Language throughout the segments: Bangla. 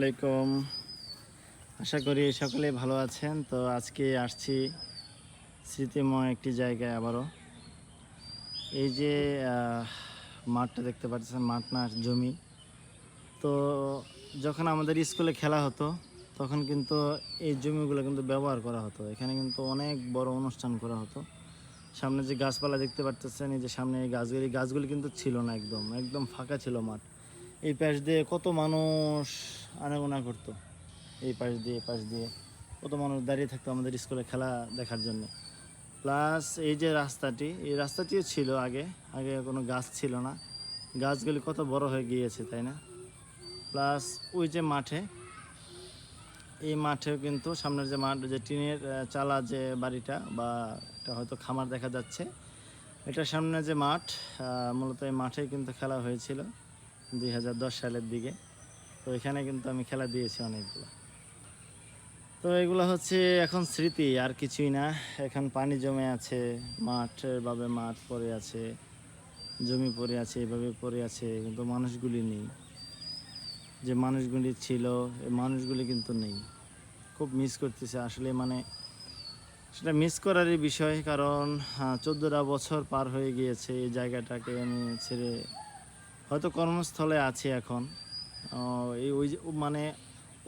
আলাইকুম। আশা করি সকলে ভালো আছেন। তো আজকে আসছি স্মৃতিময় একটি জায়গায় আবারও। এই যে মাঠটা দেখতে পাচ্ছেন, মাঠ না, জমি। তো যখন আমাদের স্কুলে খেলা হতো, তখন কিন্তু এই জমিগুলো কিন্তু ব্যবহার করা হতো। এখানে কিন্তু অনেক বড় অনুষ্ঠান করা হতো। সামনে যে গাছপালা দেখতে পাচ্ছেন এই যে সামনে এই গাছগুলি গাছগুলি কিন্তু ছিল না একদম একদম ফাঁকা ছিল মাঠ। এই পাশ দিয়ে কত মানুষ আনাগোনা করতো। এই পাশ দিয়ে পাশ দিয়ে। কত মানুষ দাঁড়িয়ে থাকতো আমাদের স্কুলে খেলা দেখার জন্য। প্লাস এই যে রাস্তাটি, এই রাস্তাটিও ছিল আগে। আগে কোনো গাছ ছিল না। গাছগুলি কত বড় হয়ে গিয়েছে, তাই না? প্লাস ওই যে মাঠে, এই মাঠেও কিন্তু সামনের যে মাঠ, যে টিনের চালা যে বাড়িটা বা এটা হয়তো খামার দেখা যাচ্ছে। এটার সামনে যে মাঠ মূলত এই মাঠেই কিন্তু খেলা হয়েছিল দুই হাজার দশ সালের দিকে। তো এখানে কিন্তু আমি খেলা দিয়েছি অনেকগুলো। তো এগুলো হচ্ছে এখন স্মৃতি, আর কিছুই না। এখন পানি জমে আছে, মাঠের ভাবে মাঠ পড়ে আছে, জমি পড়ে আছে, এভাবে পড়ে আছে, কিন্তু মানুষগুলি নেই। যে মানুষগুলি ছিল এই মানুষগুলি কিন্তু নেই। খুব মিস করতেছে। আসলে মানে সেটা মিস করারই বিষয়, কারণ চোদ্দোটা বছর পার হয়ে গিয়েছে এই জায়গাটাকে আমি ছেড়ে, হয়তো কর্মস্থলে আছি এখন। এই ওই মানে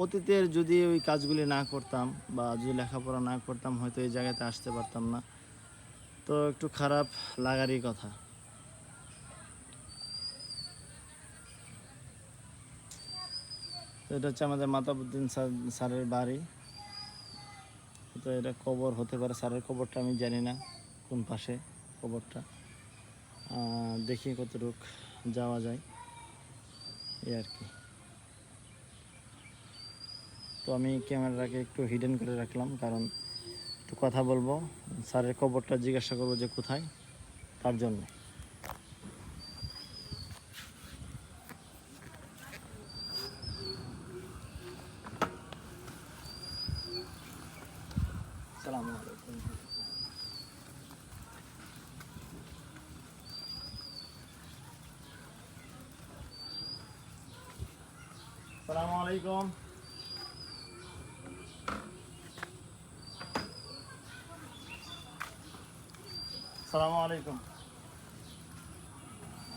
অতীতের যদি ওই কাজগুলি না করতাম বা যদি লেখাপড়া না করতাম, হয়তো এই জায়গাতে আসতে পারতাম না। তো একটু খারাপ লাগারই কথা। এটা হচ্ছে আমাদের মাতাবুদ্দিন স্যার, স্যারের বাড়ি। তো এটা কবর হতে পারে, স্যারের কবরটা আমি জানি না কোন পাশে কবরটা। দেখি কতটুক যাওয়া যায়। এই আর কি। তো আমি ক্যামেরাটাকে একটু হিডেন করে রাখলাম, কারণ একটু কথা বলব। স্যারের কবরটা জিজ্ঞাসা করব যে কোথায়, তার জন্য। সালাম আলাইকুম। সালামু আলাইকুম।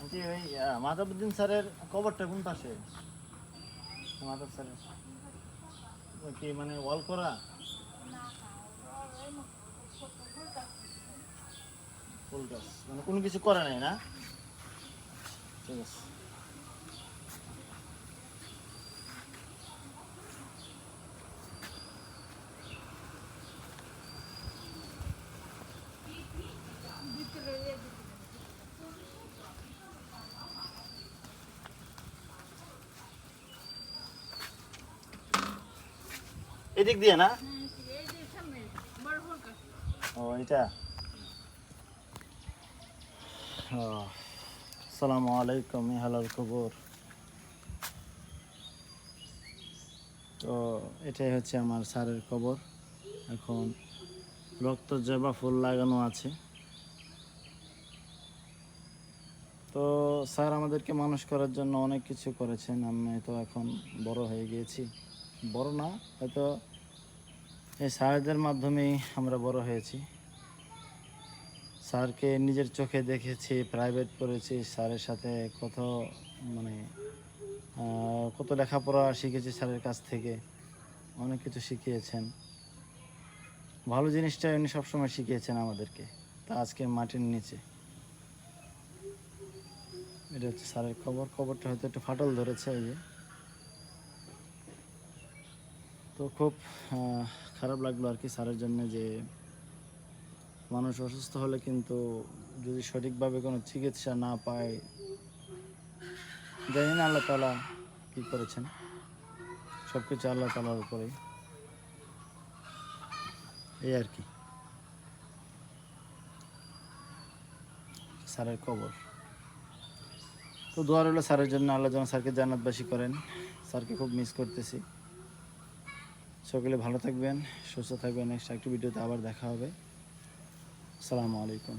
আন্টি ওই আহ, স্যারের কবরটা কোন পাশে? মাধব স্যারের। ওই কি মানে ওয়াল করা? ফুল গাছ। মানে কোনো কিছু করে নাই না? ঠিক আছে। এদিক দিয়ে না? ও এটা খবর। তো, এটাই হচ্ছে আমার স্যারের খবর। এখন রক্ত জবা ফুল লাগানো আছে। তো, স্যার আমাদেরকে মানুষ করার জন্য অনেক কিছু করেছেন। আমি তো এখন বড় হয়ে গিয়েছি। বড় না, হয়তো এই স্যারদের মাধ্যমেই আমরা বড় হয়েছি। স্যারকে নিজের চোখে দেখেছি প্রাইভেট পড়েছি, স্যারের সাথে কত মানে কত লেখাপড়া শিখেছি স্যারের কাছ থেকে, অনেক কিছু শিখিয়েছেন। ভালো জিনিসটা উনি সবসময় শিখিয়েছেন আমাদেরকে, তা আজকে মাটির নিচে। এটা হচ্ছে স্যারের খবর, খবরটা হয়তো একটু ফাটল ধরেছে এই যে। তো খুব খারাপ লাগল আর কি স্যারের জন্য যে মানুষ অসুস্থ হলে কিন্তু যদি সঠিকভাবে কোনো চিকিৎসা না পায়, জানি না আল্লাহ তালা কী করেছেন। সব কিছু আল্লাহ তালার উপরেই। এই আর কি। স্যারের খবর তো দোয়া রইল স্যারের জন্য, আল্লাহ যেন স্যারকে জান্নাতবাসী করেন। স্যারকে খুব মিস করতেছি। সকলে ভালো থাকবেন সুস্থ থাকবেন। নেক্সট একটি ভিডিওতে আবার দেখা হবে। আসসালামু আলাইকুম।